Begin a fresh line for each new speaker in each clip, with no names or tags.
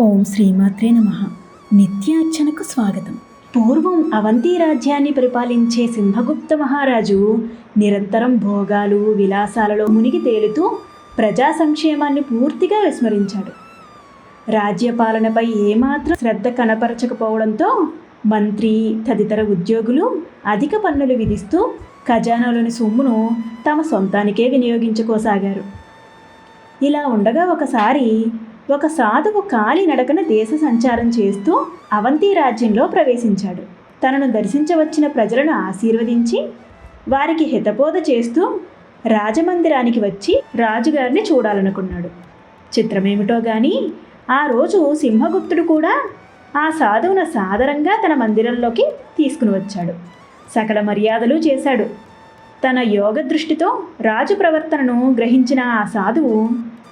ఓం శ్రీమాత్రే నమ. నిత్యార్చనకు స్వాగతం. పూర్వం అవంతి రాజ్యాన్ని పరిపాలించే సింహగుప్త మహారాజు నిరంతరం భోగాలు విలాసాలలో మునిగి తేలుతూ ప్రజా సంక్షేమాన్ని పూర్తిగా విస్మరించాడు. రాజ్యపాలనపై ఏమాత్రం శ్రద్ధ కనపరచకపోవడంతో మంత్రి తదితర ఉద్యోగులు అధిక పన్నులు విధిస్తూ ఖజానాలోని సొమ్మును తమ సొంతానికే వినియోగించుకోసాగారు. ఇలా ఉండగా ఒకసారి ఒక సాధువు కాలి నడకన దేశ సంచారం చేస్తూ అవంతి రాజ్యంలో ప్రవేశించాడు. తనను దర్శించవచ్చిన ప్రజలను ఆశీర్వదించి వారికి హితబోధ చేస్తూ రాజమందిరానికి వచ్చి రాజుగారిని చూడాలనుకున్నాడు. చిత్రమేమిటో గాని ఆ రోజు సింహగుప్తుడు కూడా ఆ సాధువును సాదరంగా తన మందిరంలోకి తీసుకుని వచ్చాడు. సకల మర్యాదలు చేశాడు. తన యోగ దృష్టితో రాజు ప్రవర్తనను గ్రహించిన ఆ సాధువు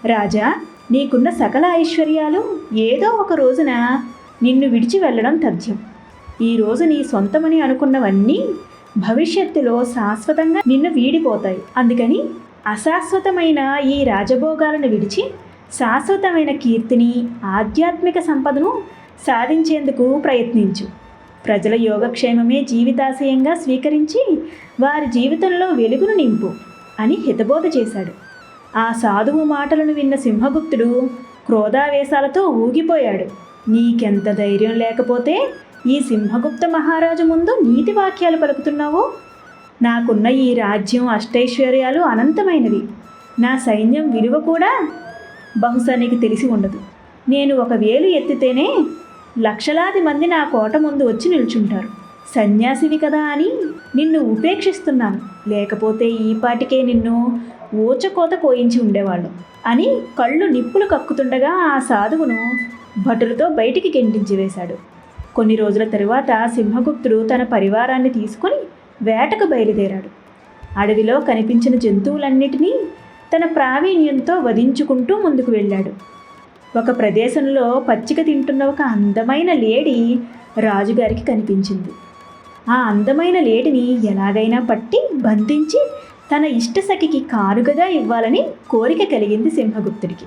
రాజా నీకున్న సకల ఐశ్వర్యాలు ఏదో ఒక రోజున నిన్ను విడిచి వెళ్ళడం తథ్యం. ఈరోజు నీ సొంతమని అనుకున్నవన్నీ భవిష్యత్తులో శాశ్వతంగా నిన్ను వీడిపోతాయి. అందుకని అశాశ్వతమైన ఈ రాజభోగాలను విడిచి శాశ్వతమైన కీర్తిని ఆధ్యాత్మిక సంపదను సాధించేందుకు ప్రయత్నించు. ప్రజల యోగక్షేమమే జీవితాశయంగా స్వీకరించి వారి జీవితంలో వెలుగును నింపు అని హితబోధ చేశాడు. ఆ సాధువు మాటలను విన్న సింహగుప్తుడు క్రోధావేశాలతో ఊగిపోయాడు. నీకెంత ధైర్యం లేకపోతే ఈ సింహగుప్త మహారాజు ముందు నీతి వాక్యాలు పలుకుతున్నావు? నాకున్న ఈ రాజ్యం అష్టైశ్వర్యాలు అనంతమైనవి. నా సైన్యం విలువ కూడా బహుశా నీకు తెలిసి ఉండదు. నేను ఒక వేలు ఎత్తితేనే లక్షలాది మంది నా కోట ముందు వచ్చి నిల్చుంటారు. సన్యాసివి కదా అని నిన్ను ఉపేక్షిస్తున్నాను. లేకపోతే ఈ పాటికే నిన్ను ఊచకోత కోయించి ఉండేవాళ్ళు. అని కళ్ళు నిప్పులు కక్కుతుండగా ఆ సాధువును భటులతో బయటికి గెంటించి వేశాడు. కొన్ని రోజుల తరువాత సింహగుప్తుడు తన పరివారాన్ని తీసుకొని వేటకు బయలుదేరాడు. అడవిలో కనిపించిన జంతువులన్నిటినీ తన ప్రావీణ్యంతో వధించుకుంటూ ముందుకు వెళ్ళాడు. ఒక ప్రదేశంలో పచ్చిక తింటున్న ఒక అందమైన లేడి రాజుగారికి కనిపించింది. ఆ అందమైన లేడిని ఎలాగైనా పట్టి బంధించి తన ఇష్టసఖికి కానుకగా ఇవ్వాలని కోరిక కలిగింది సింహగుప్తుడికి.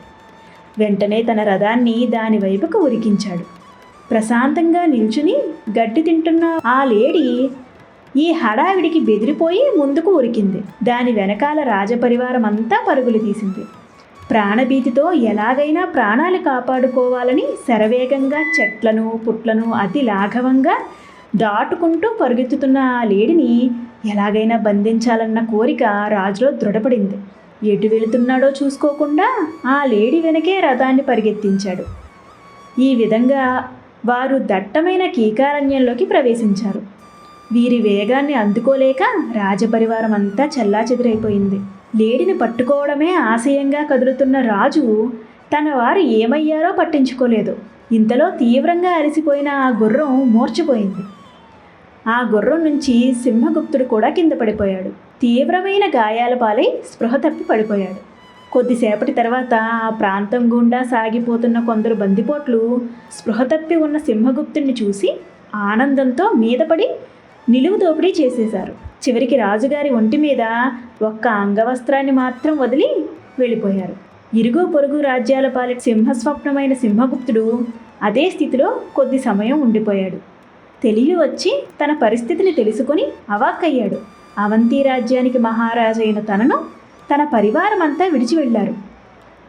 వెంటనే తన రథాన్ని దాని వైపుకు ఉరికించాడు. ప్రశాంతంగా నిల్చుని గడ్డి తింటున్న ఆ లేడీ ఈ హడావిడికి బెదిరిపోయి ముందుకు ఉరికింది. దాని వెనకాల రాజపరివారం అంతా పరుగులు తీసింది. ప్రాణభీతితో ఎలాగైనా ప్రాణాలు కాపాడుకోవాలని శరవేగంగా చెట్లను పుట్లను అతి లాఘవంగా దాటుకుంటూ పరుగెత్తుతున్న ఆ లేడిని ఎలాగైనా బంధించాలన్న కోరిక రాజులో దృఢపడింది. ఎటు వెళుతున్నాడో చూసుకోకుండా ఆ లేడి వెనకే రథాన్ని పరిగెత్తించాడు. ఈ విధంగా వారు దట్టమైన కీకారణ్యంలోకి ప్రవేశించారు. వీరి వేగాన్ని అందుకోలేక రాజపరివారం అంతా చెల్లాచెదురైపోయింది. లేడిని పట్టుకోవడమే ఆశయంగా కదులుతున్న రాజు తన వారు ఏమయ్యారో పట్టించుకోలేదు. ఇంతలో తీవ్రంగా అలసిపోయిన ఆ గుర్రం మూర్చిపోయింది ఆ గుర్రం నుంచి సింహగుప్తుడు కూడా కింద పడిపోయాడు. తీవ్రమైన గాయాల పాలై స్పృహ తప్పి పడిపోయాడు. కొద్దిసేపటి తర్వాత ఆ ప్రాంతం గుండా సాగిపోతున్న కొందరు బందిపోట్లు స్పృహ తప్పి ఉన్న సింహగుప్తుడిని చూసి ఆనందంతో మీదపడి నిలువు దోపిడీ చేసేశారు. చివరికి రాజుగారి ఒంటి మీద ఒక్క అంగవస్త్రాన్ని మాత్రం వదిలి వెళ్ళిపోయారు. ఇరుగు పొరుగు రాజ్యాల పాలి సింహస్వప్నమైన సింహగుప్తుడు అదే స్థితిలో కొద్ది సమయం ఉండిపోయాడు. తెలివి వచ్చి తన పరిస్థితిని తెలుసుకుని అవాక్కయ్యాడు. అవంతి రాజ్యానికి మహారాజైన తనను తన పరివారం అంతా విడిచి వెళ్ళారు.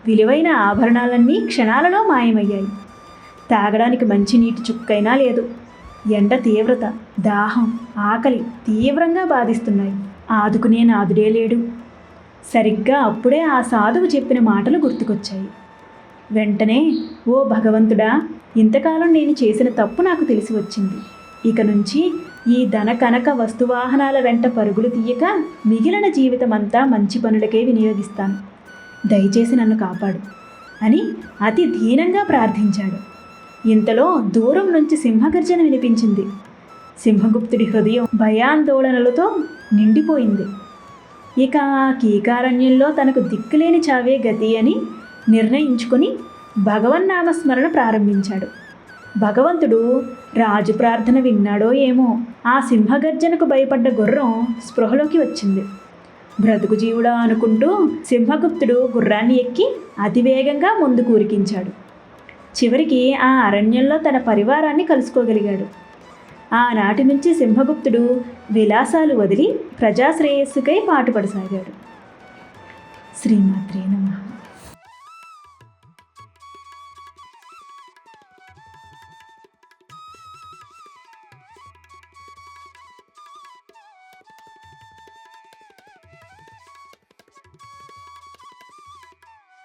విలువైన ఆభరణాలన్నీ క్షణాలలో మాయమయ్యాయి. తాగడానికి మంచి నీటి చుక్కైనా లేదు. ఎండ తీవ్రత దాహం ఆకలి తీవ్రంగా బాధిస్తున్నాయి. ఆదుకునే నాదుడే లేడు. సరిగ్గా అప్పుడే ఆ సాధువు చెప్పిన మాటలు గుర్తుకొచ్చాయి. వెంటనే ఓ భగవంతుడా ఇంతకాలం నేను చేసిన తప్పు నాకు తెలిసి వచ్చింది. ఇక నుంచి ఈ ధన కనక వస్తువాహనాల వెంట పరుగులు తీయక మిగిలిన జీవితం అంతా మంచి పనులకే వినియోగిస్తాను. దయచేసి నన్ను కాపాడు అని అతి దీనంగా ప్రార్థించాడు. ఇంతలో దూరం నుంచి సింహగర్జన వినిపించింది. సింహగుప్తుడి హృదయం భయాందోళనలతో నిండిపోయింది. ఇక ఆ కీకారణ్యంలో తనకు దిక్కులేని చావే గతి అని నిర్ణయించుకుని భగవన్నామస్మరణ ప్రారంభించాడు. భగవంతుడు రాజు ప్రార్థన విన్నాడో ఏమో. ఆ సింహగర్జనకు భయపడ్డ గుర్రం స్పృహలోకి వచ్చింది. బ్రతుకు జీవుడా అనుకుంటూ సింహగుప్తుడు గుర్రాన్ని ఎక్కి అతివేగంగా ముందుకు ఉరికించాడు చివరికి ఆ అరణ్యంలో తన పరివారాన్ని కలుసుకోగలిగాడు. ఆనాటి నుంచి సింహగుప్తుడు విలాసాలు వదిలి ప్రజాశ్రేయస్సుకై పాటుపడసాగాడు. శ్రీమాత్రే నమః.